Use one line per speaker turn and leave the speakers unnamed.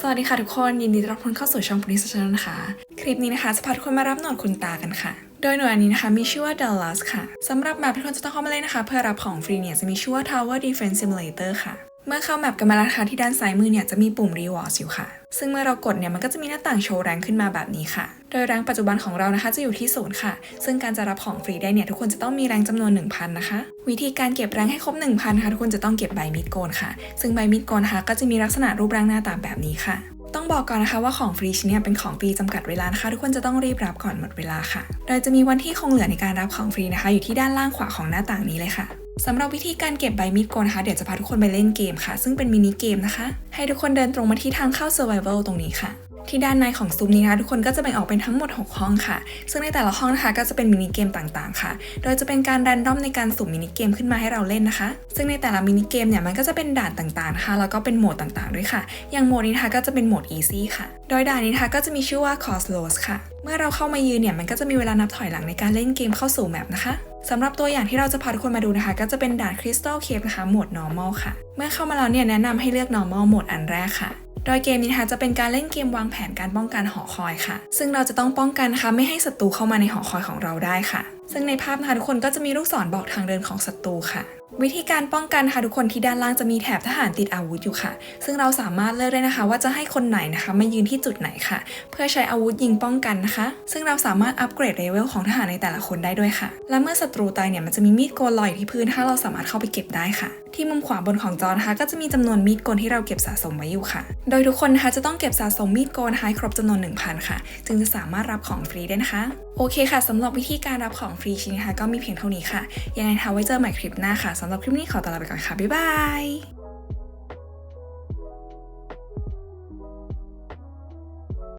สวัสดีค่ะทุกคนยินดีต้อนรับทุกคนเข้าสู่ช่อง Police Channel นะคะ คลิปนี้นะคะจะพาทุกคนมารับหนวดคุณตากันค่ะ โดยหน่วยอันนี้นะคะมีชื่อว่า Dallas ค่ะสำหรับแบบที่ทุกคนจะต้องเข้ามาเล่นนะคะ เพื่อรับของฟรีเนี่ยจะมีชื่อว่า Tower Defense Simulator ค่ะ เมื่อเข้าแมปกันมาแล้วนะคะที่ด้านซ้ายมือเนี่ยจะมีปุ่ม Rewards อยู่ค่ะ ซึ่งเมื่อเรากดเนี่ยมันก็จะมีหน้าต่างโชว์แรงขึ้นมาแบบนี้ค่ะ โดยแรงปัจจุบันของเรานะคะจะอยู่ที่ศูนย์ค่ะ ซึ่งการจะรับของฟรีได้เนี่ยทุกคนจะต้องมีแรงจำนวน 1,000 นะคะ วิธีการเก็บแรงให้ครบ 1,000ค่ะทุกคนจะต้องเก็บใบมีดโกนค่ะ ซึ่งใบมีดโกนนะคะก็จะมีลักษณะรูปร่างหน้าตาแบบนี้ค่ะต้องบอกก่อนนะคะว่าของฟรีชิ้นเนี้เป็นของฟรีจำกัดเวลานะคะทุกคนจะต้องรีบรับก่อนหมดเวลาค่ะ โดยจะมีวันที่คงเหลือในการรับของฟรีนะคะ อยู่ที่ด้านล่างขวาของหน้าต่างนี้เลยค่ะ สำหรับวิธีการเก็บใบมีดโกนนะคะ เดี๋ยวจะพาทุกคนไปเล่นเกมค่ะ ซึ่งเป็นมินิเกมนะคะ ให้ทุกคนเดินตรงมาที่ทางเข้า Survival ตรงนี้ค่ะ ที่ด้านในของซุ้มนี้นะคะทุกคนก็จะแบ่งออกเป็นทั้งหมด 6 ห้องค่ะ ซึ่งในแต่ละห้องนะคะก็จะเป็นมินิเกมต่างๆ ค่ะ โดยจะเป็นการแรนดอมในการสุ่มมินิเกมขึ้นมาให้เราเล่นนะคะ ซึ่งในแต่ละมินิเกมเนี่ยมันก็จะเป็นด่านต่างๆนะคะแล้วก็เป็นโหมดต่างๆด้วยค่ะ อย่างโหมดนี้นะคะก็จะเป็นโหมด easy ค่ะ โดยด่านนี้นะคะก็จะมีชื่อว่า cost loss ค่ะ เมื่อเราเข้ามายืนเนี่ยมันก็จะมีเวลานับถอยหลังในการเล่นเกมเข้าสู่แมปนะคะสำหรับตัวอย่างที่เราจะพาทุกคนมาดูนะคะ ก็จะเป็นด่าน Crystal Cave นะคะโหมด normal ค่ะ เมื่อเข้ามาแล้วเนี่ยแนะนำให้เลือก normal โหมดอันแรกค่ะ โดยเกมนี้นะคะจะเป็นการเล่นเกมวางแผนการป้องกันหอคอยค่ะ ซึ่งเราจะต้องป้องกันนะคะไม่ให้ศัตรูเข้ามาในหอคอยของเราได้ค่ะ ซึ่งในภาพนะคะทุกคนก็จะมีลูกศรบอกทางเดินของศัตรูค่ะ วิธีการป้องกันค่ะทุกคนที่ด้านล่างจะมีแถบทหารติดอาวุธอยู่ค่ะ ซึ่งเราสามารถเลือกได้นะคะ ว่าจะให้คนไหนนะคะมายืนที่จุดไหนค่ะ เพื่อใช้อาวุธยิงป้องกันนะคะ ซึ่งเราสามารถอัปเกรดเลเวลของทหารในแต่ละคนได้ด้วยค่ะ และเมื่อศัตรูตายเนี่ยมันจะมีมีดโกนลอยอยู่ที่พื้นถ้าเราสามารถเข้าไปเก็บได้ค่ะ ที่มุมขวาบนของจอนะคะก็จะมีจำนวนมีดโกนที่เราเก็บสะสมไว้อยู่ค่ะ โดยทุกคนนะคะจะต้องเก็บสะสมมีดโกนให้ครบจำนวน 1,000 ค่ะ จึงจะสามารถรับของฟรีได้นะคะโอเคค่ะสำหรับวิธีการรับของฟรีชิ้นนะคะก็มีเพียงเท่านี้ค่ะยังไงทาไว้เจอใหม่คลิปหน้าค่ะสำหรับคลิปนี้ขอตัวลาไปก่อนค่ะ บ๊ายบาย